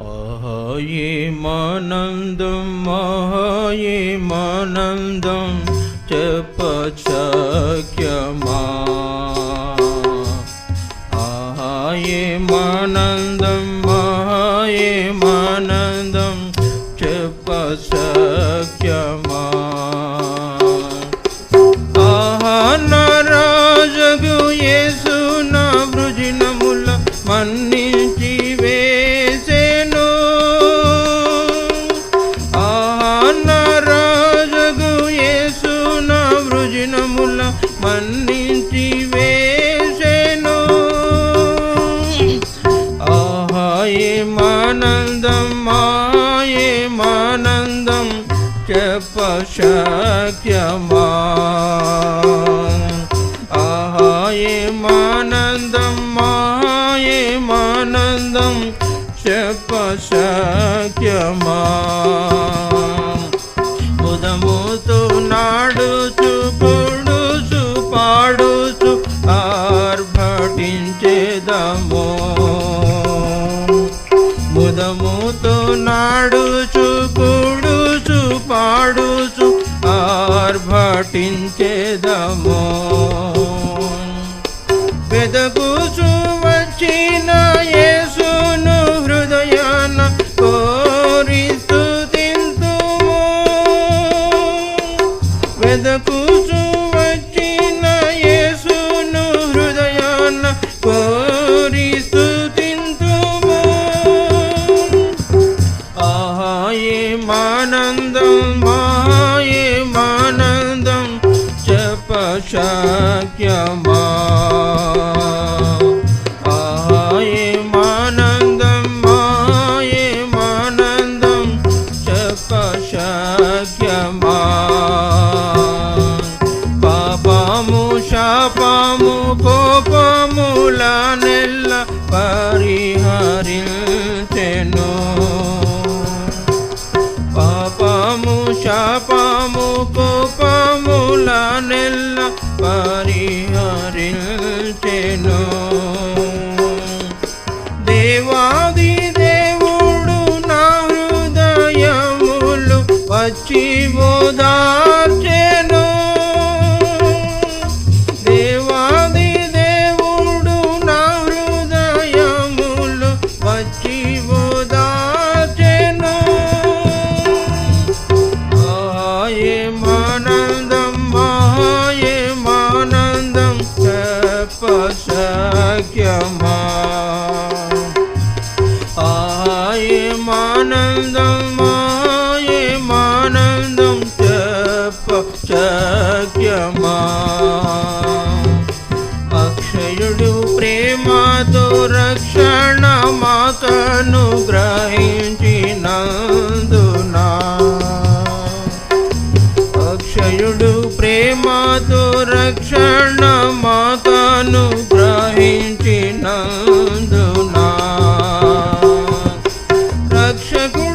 अहयि मनन्द महयेनन्दं च पचक्यमा ఆనందం మాయేమానందం చెప్పశక్యమా? ఆహాయేమానందం మాయేమానందం చెప్పశక్యమా? స్థుతించేదము పెదకు శక్యమా పాపము కోపముల నెల్ల పరిహరిల్ దర్శించెను కను గ్రహించినందునా అక్షయుడు ప్రేమతో రక్షణ మాతను గ్రహించినందునా రక్షకు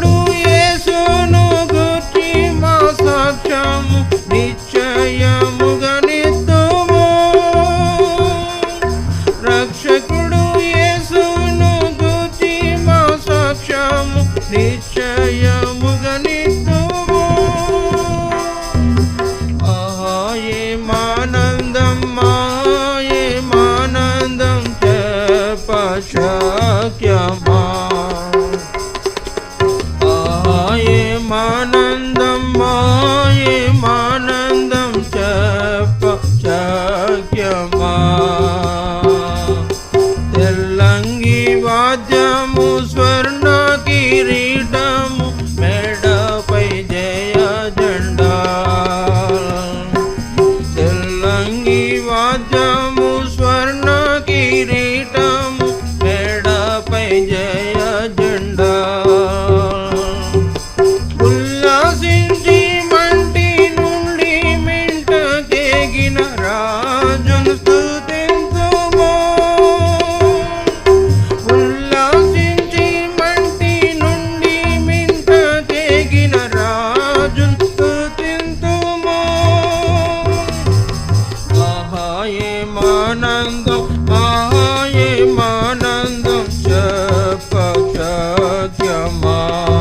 Yama.